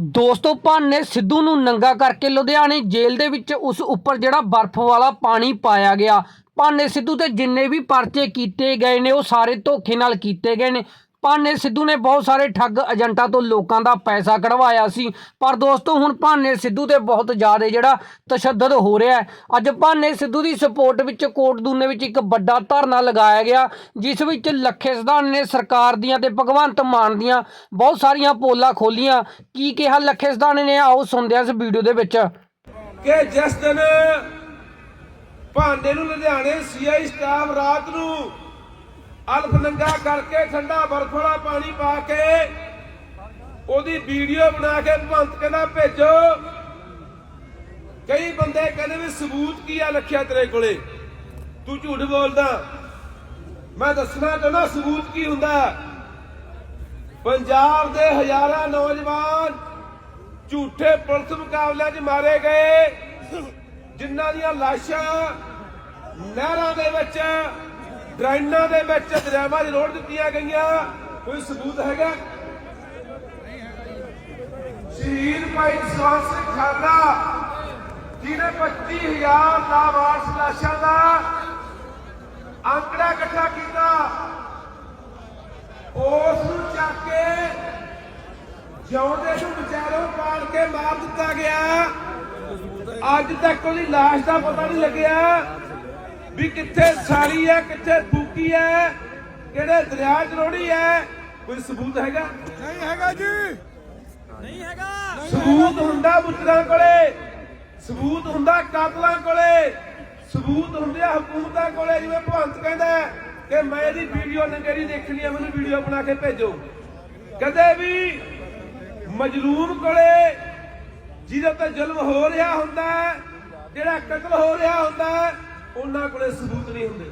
ਦੋਸਤੋ, ਭਾਨੇ ਸਿੱਧੂ ਨੂੰ ਨੰਗਾ ਕਰਕੇ ਲੁਧਿਆਣੇ ਜੇਲ੍ਹ ਦੇ ਵਿੱਚ ਉਸ ਉੱਪਰ ਜਿਹੜਾ ਬਰਫ਼ ਵਾਲਾ ਪਾਣੀ ਪਾਇਆ ਗਿਆ। ਭਾਨੇ ਸਿੱਧੂ ਤੇ ਜਿੰਨੇ ਵੀ ਪਰਚੇ ਕੀਤੇ ਗਏ ਨੇ, ਉਹ ਸਾਰੇ ਧੋਖੇ ਨਾਲ ਕੀਤੇ ਗਏ ਨੇ। ਭਾਨੇ ਸਿੱਧੂ ਨੇ ਬਹੁਤ ਸਾਰੇ ਠੱਗ ਏਜੰਟਾਂ ਤੋਂ ਲੋਕਾਂ ਦਾ ਪੈਸਾ ਕਢਵਾਇਆ ਸੀ। ਪਰ ਦੋਸਤੋ, ਹੁਣ ਭਾਨੇ ਸਿੱਧੂ ਤੇ ਬਹੁਤ ਜ਼ਿਆਦਾ ਜਿਹੜਾ ਤਸ਼ੱਦਦ ਹੋ ਰਿਹਾ ਹੈ। ਅੱਜ ਭਾਨੇ ਸਿੱਧੂ ਦੀ ਸਪੋਰਟ ਵਿੱਚ ਕੋਟ ਵਿੱਚ ਇੱਕ ਵੱਡਾ ਧਰਨਾ ਲਗਾਇਆ ਗਿਆ, ਜਿਸ ਵਿੱਚ ਲੱਖੇ ਸਿਧਾਨ ਨੇ ਸਰਕਾਰ ਦੀਆਂ ਤੇ ਭਗਵੰਤ ਮਾਨ ਦੀਆਂ ਬਹੁਤ ਸਾਰੀਆਂ ਪੋਲਾਂ ਖੋਲੀਆਂ। ਕੀ ਕਿਹਾ ਲੱਖੇ ਸਿਧਾਨ ਨੇ? ਆਓ ਸੁਣਦੇ ਹਾਂ ਇਸ ਵੀਡੀਓ ਦੇ ਵਿੱਚ। ਕਿ ਜਿਸ ਦਿਨ ਭਾਂਡੇ ਨੂੰ ਲੁਧਿਆਣੇ ਸੀਆਈ ਸਟਾਫ ਰਾਤ ਨੂੰ ਅਲਫ ਨੰਗਾ ਕਰਕੇ ਠੰਡਾ ਬਰਫ ਵਾਲਾ ਪਾਣੀ ਪਾ ਕੇ ਉਹਦੀ ਵੀਡੀਓ ਬਣਾ ਕੇ ਭੰਤ ਕਹਿੰਦਾ, ਭੇਜੋ। ਕਈ ਬੰਦੇ ਕਹਿੰਦੇ ਵੀ ਸਬੂਤ ਕੀ ਆ ਰੱਖਿਆ ਤੇਰੇ ਕੋਲੇ? ਤੂੰ ਝੂਠ ਬੋਲਦਾ। ਮੈਂ ਦੱਸਣਾ ਚਾਹੁੰਦਾ ਸਬੂਤ ਕੀ ਹੁੰਦਾ? ਪੰਜਾਬ ਦੇ ਹਜ਼ਾਰਾਂ ਨੌਜਵਾਨ ਝੂਠੇ ਪੁਲਿਸ ਮੁਕਾਬਲਿਆਂ 'ਚ ਮਾਰੇ ਗਏ, ਜਿਨ੍ਹਾਂ ਦੀਆਂ ਲਾਸ਼ਾਂ ਨਹਿਰਾਂ ਦੇ ਵਿੱਚ ਡਰਾਈਨਾਂ ਦੇ ਵਿੱਚ ਦਰਿਆਵਾਂ 'ਚ ਰੋੜ ਦਿੱਤੀਆਂ ਗਈਆਂ। ਕੋਈ ਸਬੂਤ ਹੈਗਾ? ਸ਼ਹੀਦ ਭਾਈ ਸਵੰਤ ਸਿੰਘ ਖਾਲੜਾ, ਜਿਹਨੇ 25000 ਲਾਵਾਰਸ ਲਾਸ਼ਾਂ ਦਾ ਅੰਕੜਾ ਇਕੱਠਾ ਕੀਤਾ। ਉਸ ਨੂੰ ਚੱਕ ਕੇ ਜਿਉਂਦੇ ਨੂੰ ਵਿਚਾਰੋਂ ਪਾਲ ਕੇ ਮਾਰ ਦਿੱਤਾ ਗਿਆ। ਅੱਜ ਤੱਕ ਉਹਦੀ ਲਾਸ਼ ਦਾ ਪਤਾ ਨਹੀਂ ਲੱਗਿਆ। ਵੀ ਕਿੱਥੇ ਸਾੜੀ ਹੈ ਕਿੱਥੇ ਫੂਕੀ ਹੈ ਕਿਹੜੇ ਦਰਿਆ 'ਚ ਰੋੜੀ ਹੈ? ਕੋਈ ਸਬੂਤ ਹੈਗਾ? ਨਹੀਂ ਹੈਗਾ ਜੀ। ਨਹੀਂ ਹੈਗਾ। ਸਬੂਤ ਹੁੰਦਾ ਮੁੱਤਰਾਂ ਕੋਲੇ ਸਬੂਤ ਹੁੰਦਾ ਕਾਤਲਾਂ ਕੋਲੇ ਸਬੂਤ ਹੁੰਦੇ ਆ ਹਕੂਮਤਾਂ ਕੋਲੇ ਜਿਵੇਂ ਭਗਵੰਤ ਕਹਿੰਦਾ ਕਿ ਮੈਂ ਇਹਦੀ ਵੀਡੀਓ ਨੰਗੇਰੀ ਦੇਖਣੀ ਹੈ ਮੈਨੂੰ ਵੀਡੀਓ ਬਣਾ ਕੇ ਭੇਜੋ। ਕਦੇ ਵੀ ਮਜਲੂਮ ਕੋਲੇ ਜਿਹਦੇ ਤੇ ਜ਼ੁਲਮ ਹੋ ਰਿਹਾ ਹੁੰਦਾ ਹੈ, ਜਿਹੜਾ ਕਤਲ ਹੋ ਰਿਹਾ ਹੁੰਦਾ ਹੈ, ਉਹਨਾਂ ਕੋਲੇ ਸਬੂਤ ਨਹੀਂ ਹੁੰਦੇ।